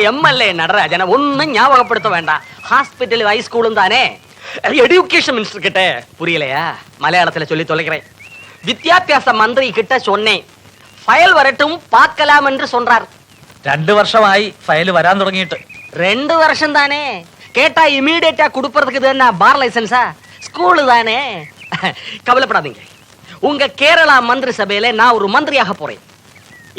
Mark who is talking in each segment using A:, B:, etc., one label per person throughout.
A: இந்த எம்எல்ஏ நடராஜனை ஒண்ணும் ஞாபகப்படுத்த வேண்டாம் ஹாஸ்பிட்டல் ஹைஸ்கூலும் தானே எடியூகேஷன் மினிஸ்டர் கிட்ட புரியலையா மலையாளத்துல சொல்லி தொலைக்கிறேன் வித்யாபியாச மந்திரி கிட்ட சொன்னேன் ஃபயல் வரட்டும் பார்க்கலாம் என்று சொல்றார்
B: രണ്ടു വർഷമായി ഫയല് വരാൻ തുടങ്ങിയിട്ട്
A: ரெண்டு வருஷம் தானே கேட்டா இமீடியட்டா கொடுப்பறதுக்கு இது என்ன பார் லைசன்ஸா ஸ்கூலு தானே கவலைப்படாதீங்க உங்க கேரளா மந்திரி சபையில நான் ஒரு மந்திரியாக போறேன்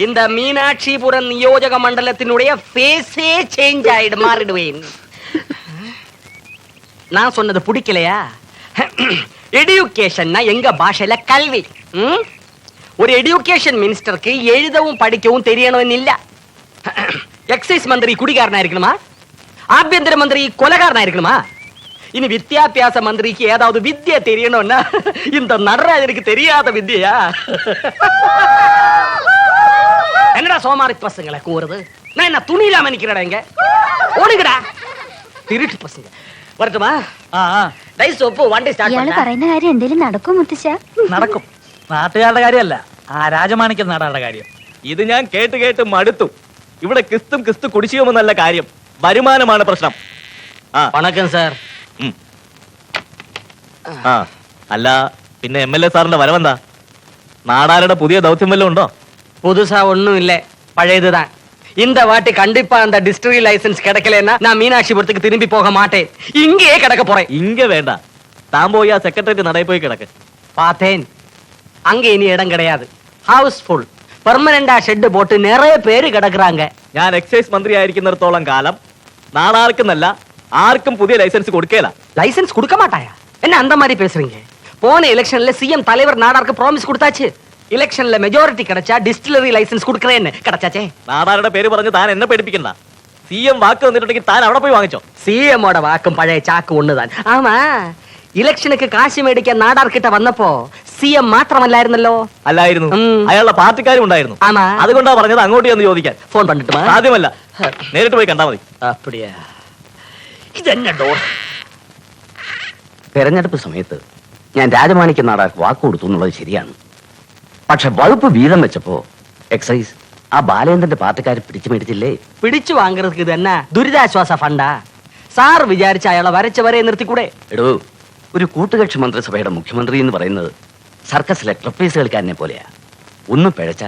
A: இந்த மீனாட்சிபுரம் நியோஜக மண்டலத்தினுடைய ஃபேஸே சேஞ்ச் ஆயிடு மாறிடுவேன். நான் சொன்னது பிடிக்கலையா? எடுக்கேஷன்னா எங்க பாஷையில கல்வி? ஒரு எடியூகேஷன் மினிஸ்டருக்கு எழுதவும் படிக்கவும் தெரியணும்னு இல்ல. எக்ஸைஸ் மந்திரி குடிகாரனா இருக்கணுமா? ஆபியந்தர மந்திரி கொலகாரனா இருக்கணுமா? இனி வித்தியாபியாச மந்திரிக்கு ஏதாவது வித்தியை தெரியணும்னா இந்த நடராஜனுக்கு தெரியாத வித்தியா என்னடா சோமாரி பசங்களை கூறுது நான் என்ன துணி இல்லாம நிக்கிறடா இங்க ஓடுங்கடா திருட்டு பசங்க வரட்டுமா
B: ആ ആ,
A: டை சோப்பு வண்டி ஸ்டார்ட்
C: ഇയാള്
A: பண்ண
C: പറയുന്ന കാര്യം എന്തേലും നടക്കും മുത്തശ്ശ
B: നടക്കും നാട്ടുകാരുടെ കാര്യമല്ല ആ രാജമാണിക്യ നാടാരുടെ കാര്യം
D: ഇത് ഞാൻ കേട്ട് കേട്ട് മടുത്തു ഇവിടെ ക്രിസ്തും ക്രിസ്തു കുടിശ്ശികമെന്നല്ല കാര്യം വരുമാനമാണ് പ്രശ്നം ആ
A: வணக்கம் சார்
D: ഉം. ആ അല്ല പിന്നെ എം എൽ എ സാറിന്റെ വരവെന്താ നാടാരുടെ പുതിയ ദൗത്യം വല്ലതും ഉണ്ടോ
A: புதுசா ஒண்ணும் இல்ல பழையதுதான் இந்த வாட்டி கண்டிப்பா அந்த டிஸ்ட்ரி லைசன்ஸ் கிடைக்கலன்னா நான் மீனாட்சிபுரத்துக்கு திரும்பி போக மாட்டேன் இங்கேயே கிடக்க போறேன்
D: இங்க வேண்டாம் தான் போய் செக்ரட்டரி நடை போய் கிடக்கு
A: பார்த்தேன் அங்க இனி இடம் கிடையாது ஹவுஸ்ஃபுல் பெர்மனண்டா ஷெட் போட்டு நிறைய பேர் கிடக்குறாங்க
D: நான் எக்ஸைஸ் എക്സൈസ് മന്ത്രി ആയിരിക്കുന്നിടത്തോളം காலம் നാളാർക്കെന്നല്ല ആർക്കും புதிய லைசன்ஸ் கொடுக்கல
A: லைசன்ஸ் கொடுக்க மாட்டாயா என்ன அந்த மாதிரி பேசுறீங்க போன எலெக்ஷன்ல சிஎம் தலைவர் நாடாருக்கு ப்ராமிஸ் கொடுத்தாச்சு ഇലക്ഷനിലെ മെജോറിറ്റി കിടച്ച ഡിസ്റ്റിലറി ലൈസൻസ് കൊടുക്കണേന്ന്. കിടച്ചാച്ചേ
D: നാടാരുടെ പേര് പറഞ്ഞ് താൻ എന്നെ പേടിപ്പിക്കണ്ട. സി എം വാക്ക് തന്നിട്ടുണ്ടെങ്കിൽ താൻ അവിടെ പോയി വാങ്ങിച്ചോ.
A: സി എമ്മോടെ വാക്കും പഴയ ചാക്കും ഒന്ന് താൻ ആമാ ഇലക്ഷനൊക്കെ കാശ് മേടിക്കാൻ നാടാർക്കിട്ട വന്നപ്പോ സി എം മാത്രമല്ലായിരുന്നല്ലോ?
D: അല്ലായിരുന്നു. അയാളുടെ പാർട്ടിക്കാരും ഉണ്ടായിരുന്നു. അതുകൊണ്ടാ പറഞ്ഞത് അങ്ങോട്ട് ചെന്ന് ചോദിക്കാൻ.
A: ഫോൺ കണ്ടിട്ട്
D: ആദ്യമല്ല നേരിട്ട് പോയി കണ്ടാ മതി.
A: അപ്പടിയാ. ഇതെന്നോ തെരഞ്ഞെടുപ്പ് സമയത്ത് ഞാൻ രാജമാണിക്ക് നാടാർക്ക് വാക്കു കൊടുത്തു എന്നുള്ളത് ശരിയാണ്. പക്ഷെ വകുപ്പ് വീതം വെച്ചപ്പോ എക്സൈസ് ആ ബാലേന്ദ്രന്റെ പാർട്ടിക്കാർ പിടിച്ചു മേടിച്ചില്ലേ? പിടിച്ചു വാങ്ങരുത് ഇത് തന്നെ ദുരിതാശ്വാസ ഫണ്ടാ? സാർ വിചാരിച്ച അയാളെ വരച്ചവരെ നിർത്തിക്കൂടെ? എടോ ഒരു കൂട്ടുകക്ഷി മന്ത്രിസഭയുടെ മുഖ്യമന്ത്രി എന്ന് പറയുന്നത് സർക്കസിലെ ട്രപ്പീസ് കളിക്കാരനെ പോലെയാ. ഒന്ന് പിഴച്ച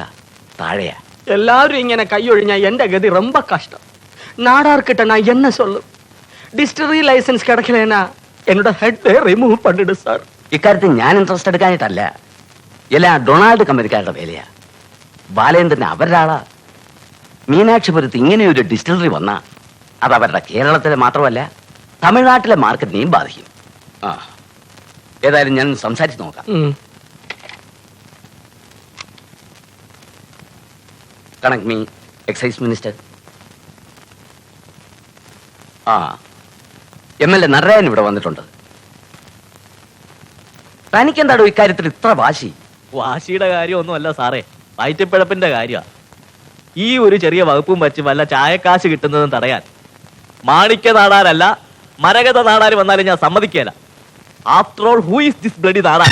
A: താഴെയാ. എല്ലാവരും ഇങ്ങനെ കൈയൊഴിഞ്ഞ എന്റെ ഗതി ரொம்ப കഷ്ടം. നാടാർ ഞാൻ എന്നെ സൊല്ലും ഡിസ്റ്ററി ലൈസൻസ് കിടക്കലേനാ എന്നോട് ഹെഡ് റിമൂവ് പണ്ടിട് സാർ. ഇക്കാര്യത്തിൽ ഞാൻ ഇൻട്രസ്റ്റ് എടുക്കാനായിട്ടല്ല എല്ലാം ഡൊണാൾഡ് കമ്പനിക്കാരുടെ വേലയാ. ബാലേന്ദ്രൻ അവരുടെ ആളാ മീനാക്ഷിപുരത്ത് ഇങ്ങനെ ഒരു ഡിസ്റ്റിലറി വന്ന അത് അവരുടെ കേരളത്തിലെ മാത്രമല്ല തമിഴ്നാട്ടിലെ മാർക്കറ്റിനെയും ബാധിക്കും. ആ ഏതായാലും ഞാൻ സംസാരിച്ച് നോക്കാം. Connect me excise minister. ആ എം എൽ എ നടരായൻ ഇവിടെ വന്നിട്ടുണ്ട്. തനിക്കെന്താണോ ഇക്കാര്യത്തിൽ ഇത്ര വാശി?
D: വാശിയുടെ കാര്യമൊന്നുമല്ല സാറേ വയറ്റിപ്പിഴപ്പിന്റെ കാര്യമാണ് ഈ ഒരു ചെറിയ വകുപ്പും വെച്ച് വല്ല ചായക്കാശ് കിട്ടുന്നതും തടയാൻ മാണിക്യ നാടാരല്ല മരകത നാടാര് വന്നാലും ഞാൻ സമ്മതിക്കേല after all who is this bloody Nadar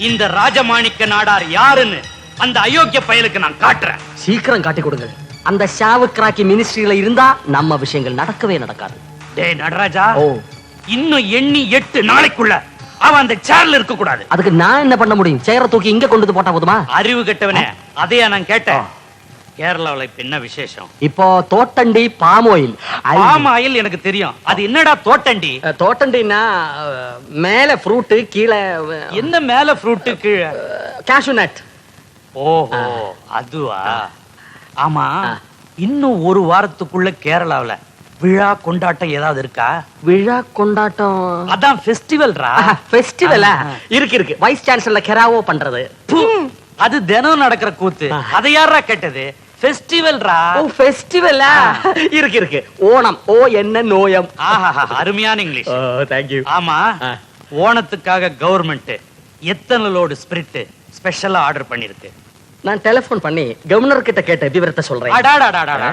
E: இந்த ராஜமாணிக்க நாடார் யாருன்னு அந்த அயோக்கிய பயலுக்கு நான் காட்டுறேன்
A: சீக்கிரம் காட்டி கொடுங்க அந்த ஷாவுக்ராக்கி மினிஸ்ட்ரியில இருந்தா நம்ம விஷயங்கள் நடக்கவே நடக்காது
E: டேய் நடராஜா
A: ஓ
E: இன்னும் எண்ணி எட்டு நாளைக்குள்ள அவன் அந்த சேர்ல இருக்க கூடாது.
A: அதுக்கு நான் என்ன பண்ண முடியும்? சேர தூக்கி இங்க கொண்டு வந்து போட்டா போதுமா?
E: அறிவு கெட்டவனே அதையா நான் கேட்டேன். கேரளாவுல இப்ப என்ன விசேஷம்?
A: இப்போ தோட்டண்டி பாம் ஆயில்
E: பாம் ஆயில் எனக்கு தெரியும். அது என்னடா தோட்டண்டி?
A: தோட்டண்டின்னா அஹ், மேல ஃப்ரூட் கீழே
E: என்ன மேல ஃப்ரூட்டு கீழே?
A: கேஷ்யூ நட்
E: ஓஹோ அதுவா? ஆமா. இன்னும் ஒரு வாரத்துக்குள்ள கேரளாவுல விழா கொண்டாட்டம் ஏதாவது இருக்கா?
A: விழா கொண்டாட்டம்.
E: அதான் ஃபெஸ்டிவல்ரா
A: ஃபெஸ்டிவலா. இருக்கு இருக்கு. வைஸ் சான்சலர் கெராவோ பண்றது.
E: அது தினம் நடக்கிற கூத்து. அதை யாரா கேட்டது? ஃபெஸ்டிவல்ரா
A: ஓ ஃபெஸ்டிவலா இருக்கு இருக்கு. ஓணம். ஓ என்ன நோயம்.
E: ஆஹா அருமையான இங்கிலீஷ்
A: தேங்க்யூ
E: ஆமா.
A: ஆ.
E: ஓணத்துக்காக கவர்மெண்ட் எத்தனை லோடு ஸ்பிரிட் ஸ்பெஷலா ஆர்டர் பண்ணிருக்கு?
A: நான் டெலிபோன் பண்ணி கவர்னர் கிட்ட கேட்ட விவரத்தை சொல்றேன்.
E: அடாடாடாடாடா.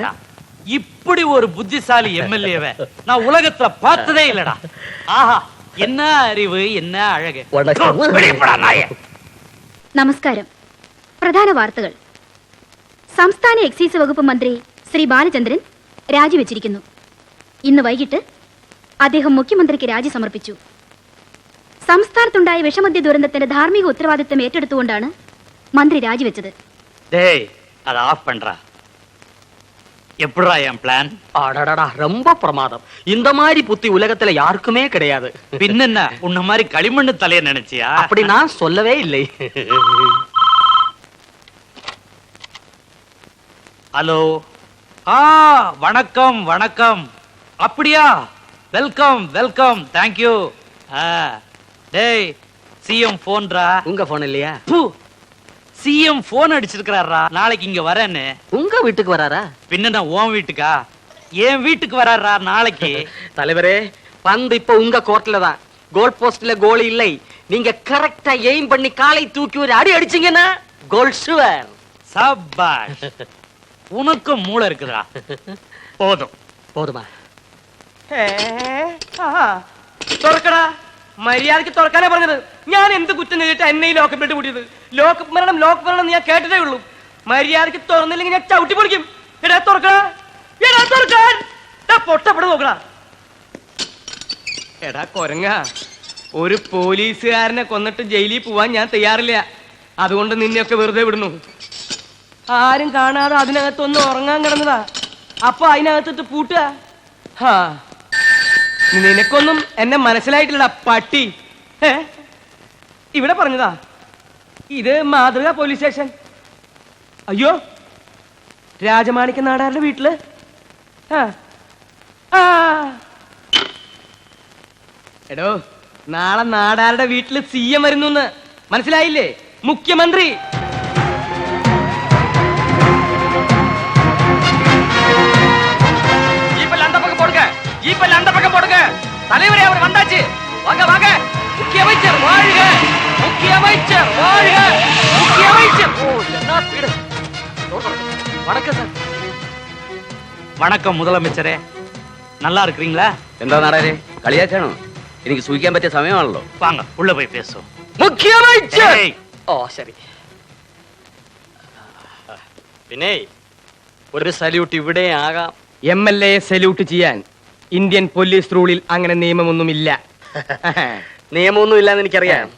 E: இப்படி ஒரு புத்திசாலி எம்எல்ஏவ நான் உலகத்துல பார்த்ததே இல்லடா ஆஹா என்ன அறிவு என்ன அழகு
A: வணக்கம்.
E: வெளியே போடா, நாயே.
C: നമസ്കാരം പ്രധാന വാർത്തകൾ സംസ്ഥാന എക്സൈസ് വകുപ്പ് മന്ത്രി ശ്രീ ബാലചന്ദ്രൻ രാജിവെച്ചിരിക്കുന്നു ഇന്ന് വൈകിട്ട് അദ്ദേഹം മുഖ്യമന്ത്രിക്ക് രാജി സമർപ്പിച്ചു സംസ്ഥാനത്തുണ്ടായ വിഷമദ്യ ദുരന്തത്തിന്റെ ധാർമ്മിക ഉത്തരവാദിത്തം ഏറ്റെടുത്തുകൊണ്ടാണ് മന്ത്രി രാജിവെച്ചത്
E: எப்படிடா என் பிளான்
A: அடடடா ரொம்ப பிரமாதம். இந்த மாதிரி புத்தி உலகத்துல யாருக்குமே கிடையாது.
E: பின்னென்ன? உன்ன மாதிரி களிமண்ணு தலைய நினைச்சியா?
A: அப்படி நான் சொல்லவே இல்லை.
E: ஹலோ. ஆ வணக்கம் வணக்கம். அப்படியா? Welcome welcome. தேங்க்யூ டேய் சிஎம் போன்ரா
A: உங்க போன் இல்லையா?
E: சிஎம் போன் அடிச்சிருக்கிறாரா? நாளைக்கு இங்க வரேன்னு.
A: உங்க வீட்டுக்கு வராரா?
E: பின்ன உன் வீட்டுக்கா? என் வீட்டுக்கு வராரா நாளைக்கு?
A: தலைவரே பந்து இப்ப உங்க கோர்ட்ல தான். கோல் போஸ்ட்ல கோல் இல்லை. நீங்க கரெக்டா எய்ம் பண்ணி காலை தூக்கி ஒரு அடி அடிச்சீங்கன்னா கோல் ஷுவர்
E: சபாஷ் உனக்கும் மூளை இருக்குதா போதும்.
A: போதுமா?
F: ஏ திறக்கடா. മര്യാദയ്ക്ക് തുറക്കാനേ പറഞ്ഞത്. ഞാൻ എന്ത് കുറ്റം ചെയ്തിട്ട് എന്നെ ഈ ലോക്കപ്പിലിട്ട് കൂട്ടിയത് ലോക്കപ്പ് മരണം ലോക്ക് മരണം ഞാൻ കേട്ടതേ ഉള്ളൂ. മര്യാദയ്ക്ക് തുറന്നില്ലെങ്കിൽ ഞാൻ ചവിട്ടി പൊളിക്കും. എടാ തുറക്കടാ. എടാ തുറക്കാൻ എടാ, നോക്കടാ. എടാ കൊരങ്ങ. ഒരു പോലീസുകാരനെ കൊന്നിട്ട് ജയിലിൽ പോവാൻ ഞാൻ തയ്യാറില്ല. അതുകൊണ്ട് നിന്നെയൊക്കെ വെറുതെ വിടുന്നു. ആരും കാണാതെ അതിനകത്തൊന്ന് ഉറങ്ങാൻ കിടന്നതാ. അപ്പൊ അതിനകത്തിട്ട് പൂട്ടുക? ഹാ. നിനക്കൊന്നും എന്നെ മനസ്സിലായിട്ടില്ല പട്ടി. ഏ ഇവിടെ പറഞ്ഞതാ ഇത് മാതൃക പോലീസ് സ്റ്റേഷൻ. അയ്യോ രാജമാണിക്ക നാടാരുടെ വീട്ടിൽ. എടോ നാളെ നാടാരുടെ വീട്ടിൽ സി എം വരുന്നു മനസ്സിലായില്ലേ? മുഖ്യമന്ത്രി.
E: தலைவரே அவர் வந்தாச்சு வாங்க வாங்க முக்கிய அமைச்சர் வாழ்க முக்கிய அமைச்சர் வாழ்க முக்கிய அமைச்சர் ஓ என்ன ஸ்பீடு வணக்கம் சார் வணக்கம் முதலமைச்சரே நல்லா இருக்கிறீங்களா
A: എന്താ നാടാരെ കളിയാക്കാണോ എനിക്ക് സൂഹിക്കാൻ പറ്റിയ സമയമാണല്ലോ
E: வாங்க உள்ள போய் பேசுவோம்
A: മുഖ്യമന്ത്രി
E: ஏய்,
A: ഓ ശരി പിന്നെ ഒരു സല്യൂട്ട് ഇവിടെ ആകാം
F: എം എൽ എ സല്യൂട്ട് ചെയ്യാൻ ഇന്ത്യൻ പോലീസ് റൂളിൽ അങ്ങനെ നിയമമൊന്നുമില്ല.
A: നിയമമൊന്നും ഇല്ലെന്ന് എനിക്കറിയാം.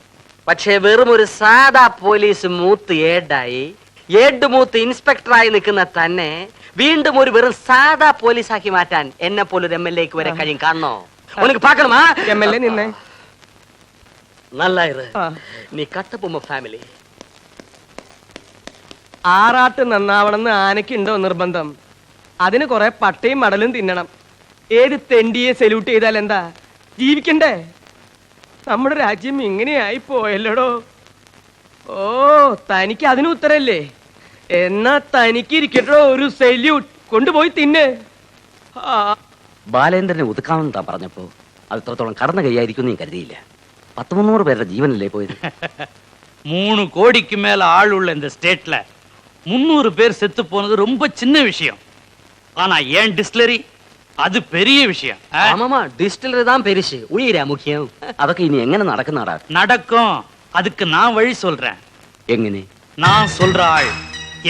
A: പക്ഷേ വെറും ഒരു സാധാ പോലീസ് മൂത്ത് ഏഡായി ഏഡ് മൂത്ത് ഇൻസ്പെക്ടറായി നിൽക്കുന്ന തന്നെ വീണ്ടും ഒരു വെറും സാധാ പോലീസാക്കി മാറ്റാൻ എന്നെ പോലൊരു എം എൽ എക്ക് വരെ കഴിയും. കാണണോ ഉനക്ക് പാക്കണമാ?
F: എം എൽ എ നിന്നെ.
A: നല്ല ഇത്
F: ആ.
A: നീ കട്ടപ്പുമ്മ ഫാമിലി.
F: ആറാട്ട് നന്നാവണമെന്ന് ആനയ്ക്കുണ്ടോ നിർബന്ധം. അതിന് കുറെ പട്ടയും മടലും തിന്നണം. ഏത് തെണ്ടിയെ സല്യൂട്ട് ചെയ്താൽ എന്താ ജീവിക്കണ്ടേ നമ്മുടെ രാജ്യം ഇങ്ങനെയായി പോയല്ലോടോ ഓ തനിക്ക് അതിന് ഉത്തരല്ലേ എന്നാ തനിക്ക് ഇരിക്കട്ടോ ഒരു സല്യൂട്ട് കൊണ്ടുപോയി തിന്ന് ആ
A: ബാലേന്ദ്രനെ ഒതുക്കാമെന്ന് താൻ പറഞ്ഞപ്പോ അത് ഇത്രത്തോളം കടന്നു കൈയായിരിക്കും നീ കരുതിയില്ല പത്ത് മുന്നൂറ് പേരുടെ ജീവനല്ലേ പോയത്
E: மூணு கோடிக்கு மேல ஆள் உள்ள இந்த ஸ்டேட்ல முந்நூறு பேர் செத்து போனது ரொம்ப சின்ன விஷயம் ஆனா ஏன் டிஸ்டிலரி அது பெரிய விஷயம் ஆ?
A: ஆமாமா டிஸ்டிலரி தான் பெருசு உயிரா முக்கியம் അതൊക്കെ ഇനി എങ്ങനെ നടക്കുന്നടാ
E: நடக்கும் அதுக்கு நான் வழி சொல்றேன்
A: എങ്ങനെ
E: நான் சொல்ற ஆள்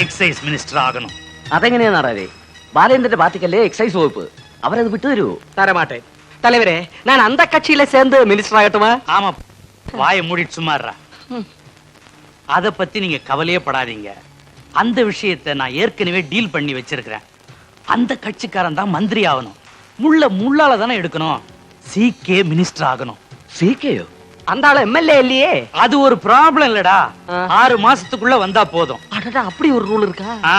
E: எக்ஸைஸ் மினிஸ்டர் ஆகணும்
A: അതെങ്ങനെയാ നാടാവേ ബാലേന്ദ്രന്റെ പാർട്ടിക്കല്ലേ എക്സൈസ് വകുപ്പ് അവരത് വിട്ടുതരുവോ
F: തരമാട്ടെ തലവരെ ഞാൻ അന്ത കക്ഷിയിലെ ചേർന്ന് മിനിസ്റ്റർ ആകട്ടുമാ
E: ஆமா வாயை மூடிட்டு சும்மாடுறா அத பத்தி நீங்க கவலையே படாதீங்க அந்த விஷயத்தை நான் ஏற்கனவே டீல் பண்ணி வச்சிருக்கிறேன் அந்த கட்சிக்காரன் தான் மந்திரி ஆகணும் முள்ள முள்ளால தானே எடுக்கணும் சீக்கே மினிஸ்டர் ஆகணும்
A: സി കെയോ
F: அந்த ஆளு எம் எல் ஏ இல்லையே
E: அது ஒரு ப்ராப்ளம் இல்லடா ஆறு மாசத்துக்குள்ள வந்தா போதும்
A: അടടാ അപ്പടി ഒരു റൂൾ ഇരിക്കാ
E: ஆ,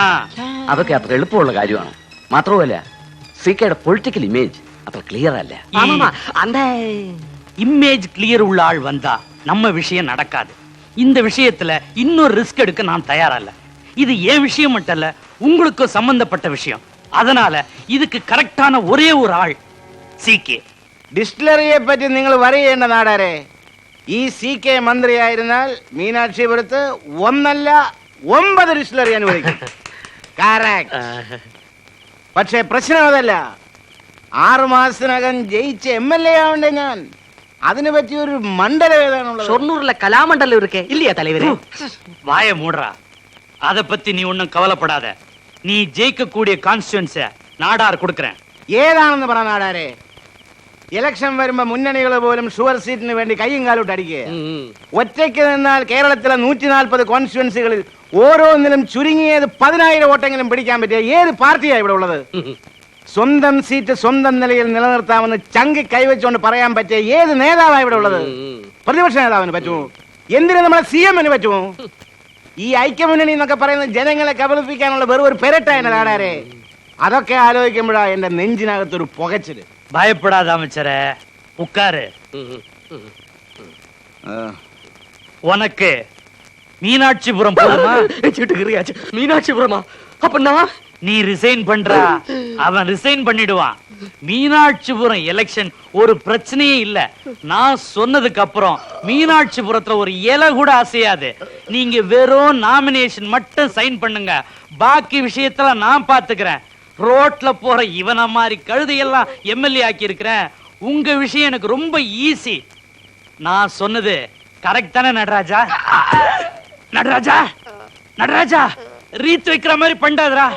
A: അതൊക്കെ അത്ര എളുപ്പമുള്ള കാര്യമാണ് മാത്രവുമല്ല സി കെയുടെ പൊളിറ്റിക്കൽ ഇമേജ് അത്ര ക്ലിയർ അല്ല
F: ஆமாமா அந்த
E: இமேஜ் கிளியர் உள்ள ஆள் வந்தா நம்ம விஷயம் நடக்காது இந்த விஷயத்துல இன்னொரு ரிஸ்க் எடுக்க நான் தயாரல்ல இது என் விஷயம் மட்டும் இல்ல உங்களுக்கும் சம்பந்தப்பட்ட விஷயம் அதனால இதுக்கு கரெக்டான ஒரே ஒரு ஆள் சீக்கே
G: ഡിസ്റ്റിലറിയെ പറ്റി നിങ്ങൾ പറയേണ്ട നാടാരെ ഈ സി കെ മന്ത്രിയായിരുന്നാൽ മീനാക്ഷിപുരത്ത് ഒന്നല്ല ഒമ്പത് ഡിസ്റ്റിലറി അനുവദിക്കും Correct. പക്ഷേ പ്രശ്നം അതല്ല ആറു മാസത്തിനകം ജയിച്ച എം എൽ എ ആവണ്ടേ ഞാൻ അതിനെ പറ്റി ഒരു മണ്ഡലം ഏതാണുള്ളത്
A: ഷൊർണൂരിലെ കലാമണ്ഡലം ഇരിക്കേ ഇല്ലയാ തലവരെ
E: வாய மூடுறா அத பத்தி நீ ஒண்ணும் கவலைப்படாத நீ ஜெயிக்கக்கூடிய கான்ஸ்டுவன்ஸ நாடார் கொடுக்கறேன்
G: ഏതാണെന്ന് പറ നാടാരെ ഇലക്ഷൻ വരുമ്പോ മുന്നണികൾ പോലും ഷുവർ സീറ്റിന് വേണ്ടി കയ്യും കാലോട്ട് അടിക്കുക ഒറ്റയ്ക്ക് നിന്നാൽ കേരളത്തിലെ നൂറ്റി നാൽപ്പത് കോൺസ്റ്റിറ്റ്യുവൻസികളിൽ ഓരോന്നിലും ചുരുങ്ങിയത് പതിനായിരം വോട്ടെങ്കിലും പിടിക്കാൻ പറ്റിയ ഏത് പാർട്ടിയാ ഇവിടെ ഉള്ളത് സ്വന്തം സീറ്റ് സ്വന്തം നിലയിൽ നിലനിർത്താമെന്ന് ചങ്കി കൈവച്ചുകൊണ്ട് പറയാൻ പറ്റിയ ഏത് നേതാവാ ഇവിടെ ഉള്ളത് പ്രതിപക്ഷ നേതാവിന് പറ്റുമോ എന്തിനു നമ്മളെ സി എമ്മിന് പറ്റുമോ ഈ ഐക്യമുന്നണി എന്നൊക്കെ പറയുന്നത് ജനങ്ങളെ കബളിപ്പിക്കാനുള്ള വെറും ഒരു പെരട്ടായ നാടാരെ അതൊക്കെ ആലോചിക്കുമ്പോഴാ എന്റെ നെഞ്ചിനകത്തൊരു പുകച്ചില്
E: பயப்படாத அமைச்சரே உட்காரு உனக்கு மீனாட்சிபுரம் போதுமா
F: ചിട്ടുകറിയാച്ച് മീനാക്ഷിപുരമാ അപ്പൊ നാ
E: நீ ரிசைன் பண்றா. அவன் ரிசைன் பண்ணிடுவான். மீனாட்சிபுரம் எலெக்ஷன் ஒரு பிரச்சனையே இல்ல. நான் சொன்னதுக்கு அப்புறம் மீனாட்சிபுரத்துல ஒரு இலை கூட அசையாது. நீங்க வெறும் நாமினேஷன் மட்டும் சைன் பண்ணுங்க. பாக்கி விஷயத்துல நான் பாத்துக்கிறேன். ரோட்ல போற இவன மாதிரி கழுதையெல்லாம் எம்எல்ஏ ஆக்கி இருக்கிறேன் உங்க விஷயம் எனக்கு ரொம்ப ஈஸி நான் சொன்னது கரெக்ட் தானே நடராஜா? நடராஜா? நடராஜா? రీత్ విక్రమ్ మరి
C: పండదురా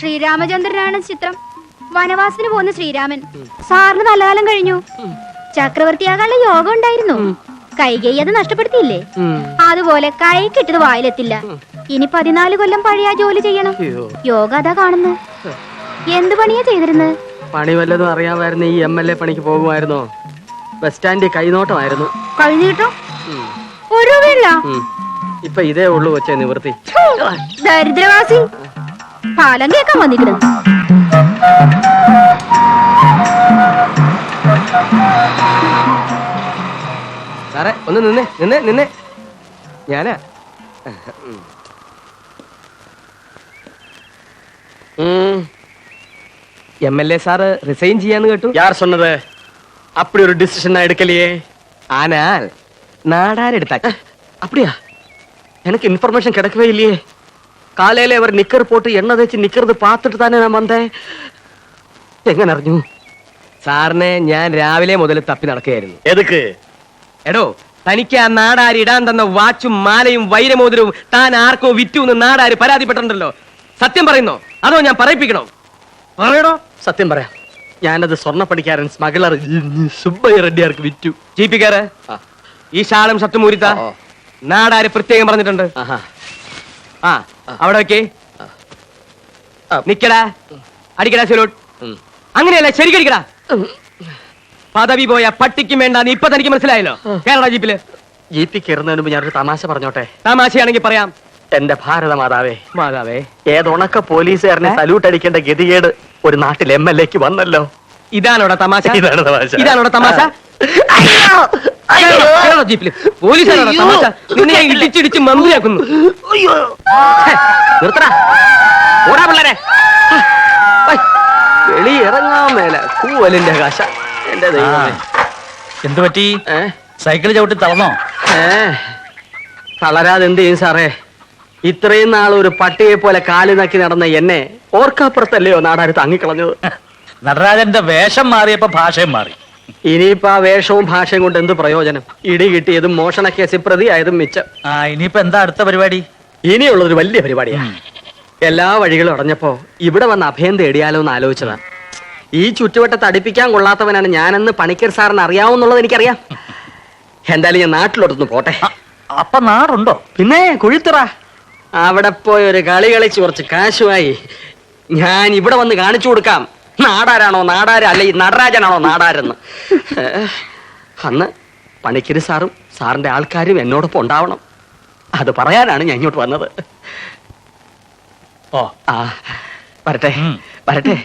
C: ശ്രീരാമചന്ദ്രനാണ് ചിത്രം. വനവാസിന് പോകുന്ന ശ്രീരാമൻ. സാറിന് നല്ല കാലം കഴിഞ്ഞു. ചക്രവർത്തിയാകാനുള്ള യോഗം ഉണ്ടായിരുന്നു. കൈകൈ അത് നഷ്ടപ്പെടുത്തിയില്ലേ? അതുപോലെ കൈ കിട്ടത് വായിലെത്തില്ല. ഇനി പതിനാല് കൊല്ലം പഴയ ജോലി ചെയ്യണം. യോഗ അതാ കാണുന്നു. എന്ത് പണിയാ ചെയ്തിരുന്നത്
F: പണി വല്ലതും അറിയാമായിരുന്നു ഈ എം എൽ എ പണിക്ക് പോകുമായിരുന്നോ? ബസ് സ്റ്റാൻഡിൽ കൈനോട്ടമായിരുന്നു.
C: കഴിഞ്ഞിട്ടോ? ഒരു
F: ഇപ്പൊ ഇതേ ഉള്ളു കൊച്ചേ നിവൃത്തി.
C: ദരിദ്രവാസി. പാലം കേൾക്കാൻ വന്നിരുന്നു
F: സാറേ ഒന്ന് നിന്നേ നിന്നേ നിന്നേ. ഞാനാ. M L A sir resign ചെയ്യാന്ന് കേട്ടു
A: யார் சொன்னது அப்படி ஒரு டிசிஷன் நான் எடுக்கலையே
F: ആനാൽ നാടാരെടുത്ത
A: அப்படியா எனக்கு இன்ஃபர்மேஷன் கிடைக்கவே இல்லையே காலையில அவர் நிக்கர் போட்டு எண்ணெய் தேய்ச்சி நிக்கிறது பார்த்துட்டு தானே நான் வந்தேன் എങ്ങനെ അറിഞ്ഞു
F: സാറിനെ ഞാൻ രാവിലെ മുതൽ തപ്പി നടക്കുകയായിരുന്നു
A: എതുക്ക്
F: എടോ തനിക്ക് ആ നാടാര് ഇടാൻ തന്ന വാച്ചും മാലയും വൈരമോതിരവും താൻ ആർക്കോ വിറ്റു എന്ന് നാടാര് പരാതിപ്പെട്ടിട്ടുണ്ടല്ലോ സത്യം പറയുന്നോ? അതോ ഞാൻ പറയിപ്പിക്കണോ? പറയണോ
A: സത്യം പറയാം. ഞാനത് സ്വർണ പഠിക്കാരൻ സ്മഗ്ലർ സുബ്ബയ്യ റെഡ്ഡിയാർക്ക് വിറ്റു.
F: ജീപ്പിക്കാര് ഈ ഷാളും ഷർട്ടും ഊരിത്ത. നാടാര് പ്രത്യേകം പറഞ്ഞിട്ടുണ്ട്. ആ അവിടെ വെക്കേ. നിക്കടാ. അടിക്കടാ സെലൂട്ട്. അങ്ങനെയല്ല ശരിക്കടിക്കടാ പദവി പോയ പട്ടിക്കും വേണ്ട നീ ഇപ്പൊ തനിക്ക് മനസ്സിലായല്ലോ കേരള ജീപ്പിൽ.
A: ജീപ്പി കയറുന്നതിന് മുമ്പ് ഞാനൊരു തമാശ പറഞ്ഞോട്ടെ?
F: തമാശയാണെങ്കിൽ പറയാം.
A: എന്റെ ഭാരത മാതാവേ.
F: മാതാവേ.
A: പോലീസ് പോലീസുകാരനെ സല്യൂട്ട് അടിക്കേണ്ട ഗതികേട് ഒരു നാട്ടിൽ എം എൽ എക്ക് വന്നല്ലോ.
F: ഇതാണോടാ തമാശ?
A: ഇതാണ് തമാശ.
F: ഇതാണോടാ തമാശ? അയ്യോ. ജീപ്പിൽ പോലീസാണോടാ തമാശ? നിന്നെ ഞാൻ ഇടിച്ചിടിച്ച് മന്ത്രിയാക്കുന്നു.
A: നിർത്തടാ. ഓടാ പിള്ളേരെ. വെളി ഇറങ്ങാൻ മേല. കൂവലിന്റെ കാശ. എന്റെ ദൈവമേ.
E: എന്ത് പറ്റി
A: ഏ?
E: സൈക്കിൾ ചവിട്ടി തളർന്നോ?
A: ഏ. തളരാതെ എന്ത് ചെയ്യും സാറേ? ഇത്രയും നാൾ ഒരു പട്ടിയെ പോലെ കാലി നക്കി നടന്ന എന്നെ ഓർക്കാപ്പുറത്തല്ലയോ നാടാര് തങ്ങിക്കളഞ്ഞത്?
E: നടരാജന്റെ വേഷം മാറിയപ്പോ ഭാഷയും മാറി.
A: ഇനിയിപ്പോ ആ വേഷവും ഭാഷയും കൊണ്ട് എന്ത് പ്രയോജനം? ഇടി കിട്ടിയതും മോഷണ കേസിൽ പ്രതിയായതും മിച്ചം.
E: ആ ഇനിയിപ്പോ എന്താ അടുത്ത പരിപാടി?
A: ഇനിയുള്ളതൊരു വലിയ പരിപാടിയാണ് എല്ലാ വഴികളും അടഞ്ഞപ്പോ ഇവിടെ വന്ന് അഭയം തേടിയാലോ എന്ന് ആലോചിച്ചതാ. ഈ ചുറ്റുവട്ടത്ത് അടുപ്പിക്കാൻ കൊള്ളാത്തവനാണ് ഞാനെന്ന് പണിക്കർ സാറിന് അറിയാവുന്നുള്ളത് എനിക്കറിയാം. എന്തായാലും ഞാൻ നാട്ടിലോട്ടൊന്ന് പോട്ടെ.
E: അപ്പൊ നാടുണ്ടോ?
A: പിന്നെ കുഴിത്തുറ. അവിടെ പോയി ഒരു കളി കളിച്ച് കുറച്ച് കാശുമായി ഞാൻ ഇവിടെ വന്ന് കാണിച്ചു കൊടുക്കാം. നാടാരാണോ നാടാര അല്ല ഈ നടരാജനാണോ നാടാരെന്ന്. അന്ന് പണിക്കര് സാറും സാറിന്റെ ആൾക്കാരും എന്നോടൊപ്പം ഉണ്ടാവണം. അത് പറയാനാണ് ഞാൻ ഇങ്ങോട്ട് വന്നത്.
E: ഓ.
A: ആ വരട്ടെ. വരട്ടെ.